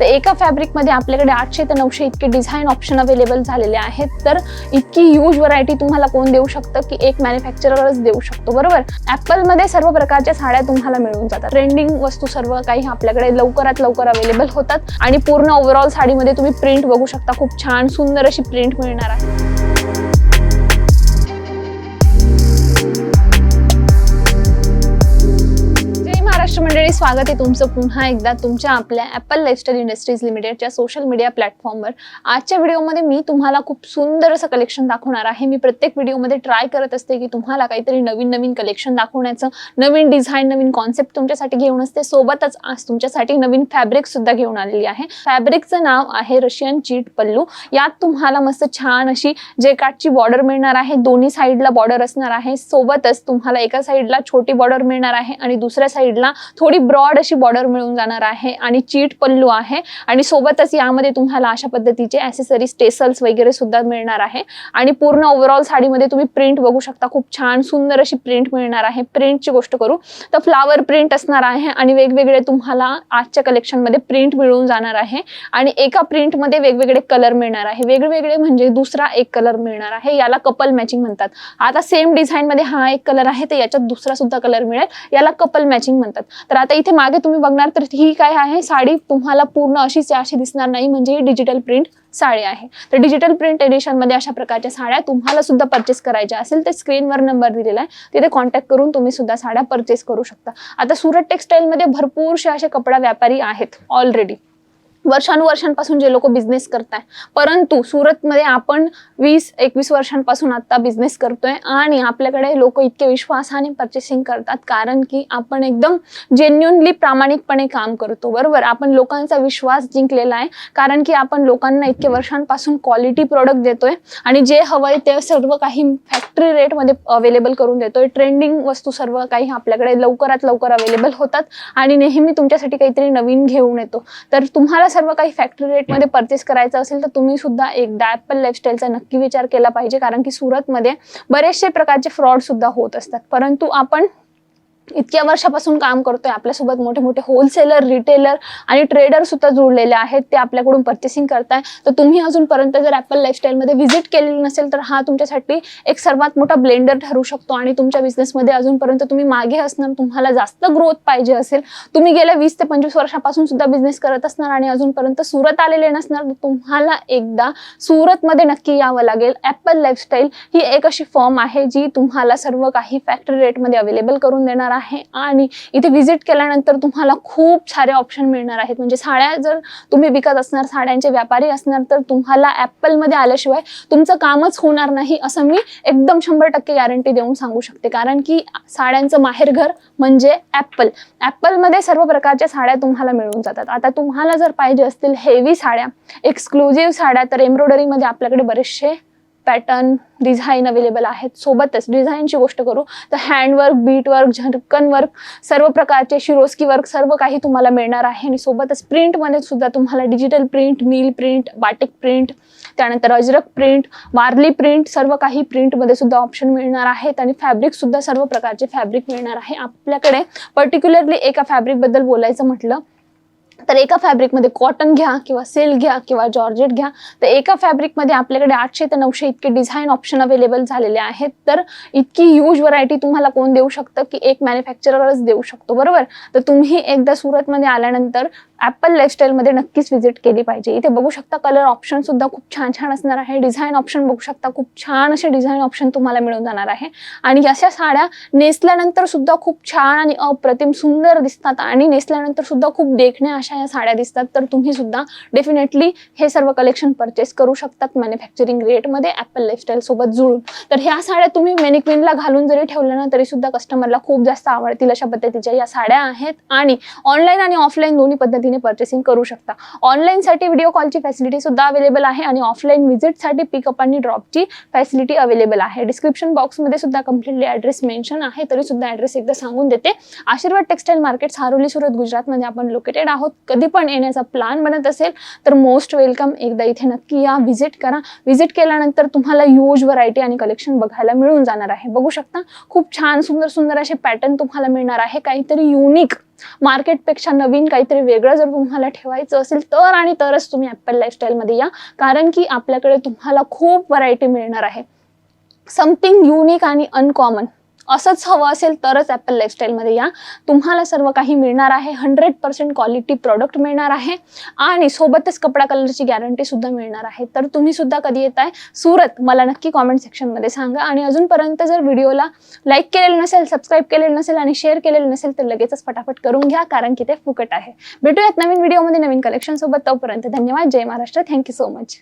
तर एका फॅब्रिकमध्ये आपल्याकडे आठशे ते नऊशे इतके डिझाईन ऑप्शन अवेलेबल झालेले आहेत. तर इतकी ह्यूज व्हरायटी तुम्हाला कोण देऊ शकतं की एक मॅन्युफॅक्चररच देऊ शकतो बरोबर? ॲपलमध्ये सर्व प्रकारच्या साड्या तुम्हाला मिळून जातात. ट्रेंडिंग वस्तू सर्व काही आपल्याकडे लवकरात लवकर अवेलेबल होतात. आणि पूर्ण ओव्हरऑल साडीमध्ये तुम्ही प्रिंट बघू शकता. खूप छान सुंदर अशी प्रिंट मिळणार आहे. मंडळी स्वागत आहे तुमचं पुन्हा एकदा तुमच्या आपल्या ॲपल लाईफस्टाईल इंडस्ट्रीज लिमिटेडच्या सोशल मीडिया प्लॅटफॉर्मवर आजच्या व्हिडिओमध्ये मी तुम्हाला खूप सुंदर असं कलेक्शन दाखवणार आहे. मी प्रत्येक व्हिडिओमध्ये ट्राय करत असते की तुम्हाला काहीतरी नवीन नवीन कलेक्शन दाखवण्याचं नवीन डिझाईन नवीन कॉन्सेप्ट तुमच्यासाठी घेऊन असते. सोबतच आज तुमच्यासाठी नवीन फॅब्रिक सुद्धा घेऊन आलेली आहे. फॅब्रिकचं नाव आहे रशियन चीट पल्लू यात तुम्हाला मस्त छान अशी जे काटची बॉर्डर मिळणार आहे दोन्ही साईडला बॉर्डर असणार आहे. सोबतच तुम्हाला एका साईडला छोटी बॉर्डर मिळणार आहे आणि दुसऱ्या साईडला थोडी ब्रॉड अशी बॉर्डर मिळून जाणार आहे आणि चीट पल्लू आहे. आणि सोबतच यामध्ये तुम्हाला अशा पद्धतीचे ॲसेसरीज टेसल्स वगैरे सुद्धा मिळणार आहे. आणि पूर्ण ओव्हरऑल साडीमध्ये तुम्ही प्रिंट बघू शकता. खूप छान सुंदर अशी प्रिंट मिळणार आहे. प्रिंटची गोष्ट करू. तर फ्लावर प्रिंट असणार आहे आणि वेगवेगळे तुम्हाला आजच्या कलेक्शनमध्ये प्रिंट मिळून जाणार आहे. आणि एका प्रिंटमध्ये वेगवेगळे कलर मिळणार आहे. वेगवेगळे म्हणजे दुसरा एक कलर मिळणार आहे. याला कपल मॅचिंग म्हणतात. आता सेम डिझाईनमध्ये हा एक कलर आहे तर याच्यात दुसरा सुद्धा कलर मिळेल. याला कपल मॅचिंग म्हणतात. तर आता इथे मागे तुम्ही बघणार तर ही काय आहे? साडी तुम्हाला पूर्ण अशीच अशी दिसणार नाही म्हणजे ही डिजिटल प्रिंट साडी आहे. तर डिजिटल प्रिंट एडिशनमध्ये अशा प्रकारच्या साड्या तुम्हाला सुद्धा परचेस करायच्या असेल तर स्क्रीनवर नंबर दिलेला आहे. तिथे कॉन्टॅक्ट करून तुम्ही सुद्धा साड्या परचेस करू शकता. आता सुरत टेक्सटाईलमध्ये भरपूरशे असे कपडा व्यापारी आहेत ऑलरेडी वर्षानुवर्षांपासून जे लोक बिझनेस करताय. परंतु सुरतमध्ये आपण वीस एकवीस वर्षांपासून आता बिझनेस करतोय आणि आपल्याकडे लोक इतके विश्वासाने पर्चेसिंग करतात कारण की आपण एकदम जेन्युनली प्रामाणिकपणे काम करतो. बरोबर? आपण लोकांचा विश्वास जिंकलेला आहे कारण की आपण लोकांना इतके वर्षांपासून क्वालिटी प्रोडक्ट देतोय आणि जे हवंय ते सर्व काही फॅक्टरी रेटमध्ये अवेलेबल करून देतोय. ट्रेंडिंग वस्तू सर्व काही आपल्याकडे लवकरात लवकर अवेलेबल होतात आणि नेहमी तुमच्यासाठी काहीतरी नवीन घेऊन येतो. तर तुम्हाला सर्व काही फॅक्टरी रेटमध्ये परचेस करायचं असेल तर तुम्ही सुद्धा एकदा ॲपल लाईफस्टाईलचा नक्की विचार केला पाहिजे कारण की सुरतमध्ये बरेचसे प्रकारचे फ्रॉड सुद्धा होत असतात. परंतु आपण इतक्या वर्षापासून काम करतोय आपल्यासोबत मोठे मोठे होलसेलर रिटेलर आणि ट्रेडर सुद्धा जोडलेले आहेत ते आपल्याकडून पर्चेसिंग करताय. तर तुम्ही अजूनपर्यंत जर ॲपल लाईफस्टाईलमध्ये व्हिजिट केलेली नसेल तर हा तुमच्यासाठी एक सर्वात मोठा ब्लेंडर ठरू शकतो आणि तुमच्या बिझनेसमध्ये अजूनपर्यंत तुम्ही मागे असणार तुम्हाला जास्त ग्रोथ पाहिजे असेल. तुम्ही गेल्या वीस ते पंचवीस वर्षापासून सुद्धा बिझनेस करत असणार आणि अजूनपर्यंत सुरत आलेले नसणार तर तुम्हाला एकदा सुरतमध्ये नक्की यावं लागेल. ॲपल लाईफस्टाईल ही एक अशी फॉर्म आहे जी तुम्हाला सर्व काही फॅक्टरी रेटमध्ये अवेलेबल करून देणार आहे. आणि इथे व्हिजिट केल्यानंतर तुम्हाला खूप सारे ऑप्शन मिळणार आहेत. म्हणजे साड्या जर तुम्ही विकत असणार साड्यांचे व्यापारी असणार तर तुम्हाला ॲपलमध्ये आल्याशिवाय तुमचं कामच होणार नाही असं मी एकदम शंभर टक्के गॅरंटी देऊन सांगू शकते. कारण की साड्यांचं माहेरघर म्हणजे ॲपल ॲपलमध्ये सर्व प्रकारच्या साड्या तुम्हाला मिळून जातात. आता तुम्हाला जर पाहिजे असतील हेवी साड्या एक्सक्लुझिव्ह साड्या तर एम्ब्रॉयडरीमध्ये आपल्याकडे बरेचसे पॅटर्न डिझाईन अवेलेबल आहेत. सोबतच डिझाईनची गोष्ट करू तर हँडवर्क बीट वर्क झटकन वर्क सर्व प्रकारचे शिरोस्की वर्क सर्व काही तुम्हाला मिळणार आहे. आणि सोबतच प्रिंटमध्ये सुद्धा तुम्हाला digital print mill print batik print त्यानंतर अजरक प्रिंट वारली प्रिंट सर्व काही प्रिंटमध्ये सुद्धा ऑप्शन मिळणार आहेत. आणि फॅब्रिकसुद्धा सर्व प्रकारचे फॅब्रिक मिळणार आहे. आपल्याकडे पर्टिक्युलरली एका फॅब्रिकबद्दल बोलायचं म्हटलं तर एका फॅब्रिकमध्ये कॉटन घ्या किंवा सिल्क घ्या किंवा जॉर्जेट घ्या. तर एका फॅब्रिकमध्ये आपल्याकडे आठशे ते नऊशे इतके डिझाईन ऑप्शन अवेलेबल झालेले आहेत. तर इतकी ह्यूज व्हरायटी तुम्हाला कोण देऊ शकतं? की एक मॅन्युफॅक्चररच देऊ शकतो. बरोबर? तर तुम्ही एकदा सुरतमध्ये आल्यानंतर ॲपल लाईफस्टाईलमध्ये नक्कीच व्हिजिट केली पाहिजे. इथे बघू शकता कलर ऑप्शन सुद्धा खूप छान छान असणार आहे. डिझाईन ऑप्शन बघू शकता खूप छान असे डिझाईन ऑप्शन तुम्हाला मिळून जाणार आहे. आणि अशा साड्या नेसल्यानंतर सुद्धा खूप छान आणि अप्रतिम सुंदर दिसतात आणि नेसल्यानंतर सुद्धा खूप देखण्या अशा या साड्या दिसतात. तर तुम्ही सुद्धा डेफिनेटली हे सर्व कलेक्शन परचेस करू शकतात मॅन्युफॅक्चरिंग रेटमध्ये ॲपल लाईफस्टाईल सोबत जुळून. तर ह्या साड्या तुम्ही मेनिक्विनला घालून जरी ठेवल्या ना तरी सुद्धा कस्टमरला खूप जास्त आवडतील अशा पद्धतीच्या या साड्या आहेत. आणि ऑनलाईन आणि ऑफलाईन दोन्ही पद्धती पद्धतीने परचेसिंग करू शकता. ऑनलाईनसाठी व्हिडिओ कॉलची फॅसिलिटी सुद्धा अवेलेबल आहे आणि ऑफलाईन व्हिजिटसाठी पिकअप आणि ड्रॉपची फॅसिलिटी अवेलेबल आहे. डिस्क्रिप्शन बॉक्समध्ये सुद्धा कम्प्लिटली ॲड्रेस मेन्शन आहे तरी सुद्धा ॲड्रेस एकदा सांगून देते. आशीर्वाद टेक्सटाईल मार्केट सारोली सुरत गुजरातमध्ये आपण लोकेटेड आहोत. कधी पण येण्याचा प्लॅन बनत असेल तर मोस्ट वेलकम एकदा इथे नक्की या. व्हिजिट करा. व्हिजिट केल्यानंतर तुम्हाला यूज व्हरायटी आणि कलेक्शन बघायला मिळून जाणार आहे. बघू शकता खूप छान सुंदर सुंदर असे पॅटर्न तुम्हाला मिळणार आहे. काहीतरी युनिक मार्केटपेक्षा नवीन काहीतरी वेगळं जर तुम्हाला ठेवायचं असेल तर आणि तरच तुम्ही ॲपल लाईफस्टाईलमध्ये या. कारण की आपल्याकडे तुम्हाला खूप व्हरायटी मिळणार आहे. समथिंग युनिक आणि अनकॉमन असंच हवं असेल तरच ॲपल लाईफस्टाईलमध्ये या. तुम्हाला सर्व काही मिळणार आहे. हंड्रेड पर्सेंट क्वालिटी प्रॉडक्ट मिळणार आहे. आणि सोबतच कपडा कलरची गॅरंटी सुद्धा मिळणार आहे. तर तुम्ही सुद्धा कधी येत आहे सुरत मला नक्की कॉमेंट सेक्शनमध्ये सांगा. आणि अजूनपर्यंत जर व्हिडिओला लाईक केलेलं नसेल सबस्क्राईब केलेलं नसेल आणि शेअर केलेलं नसेल तर लगेचच फटाफट करून घ्या कारण की ते फुकट आहे. भेटूयात नवीन व्हिडिओमध्ये नवीन कलेक्शन सोबत. तोपर्यंत धन्यवाद. जय Maharashtra. Thank you so much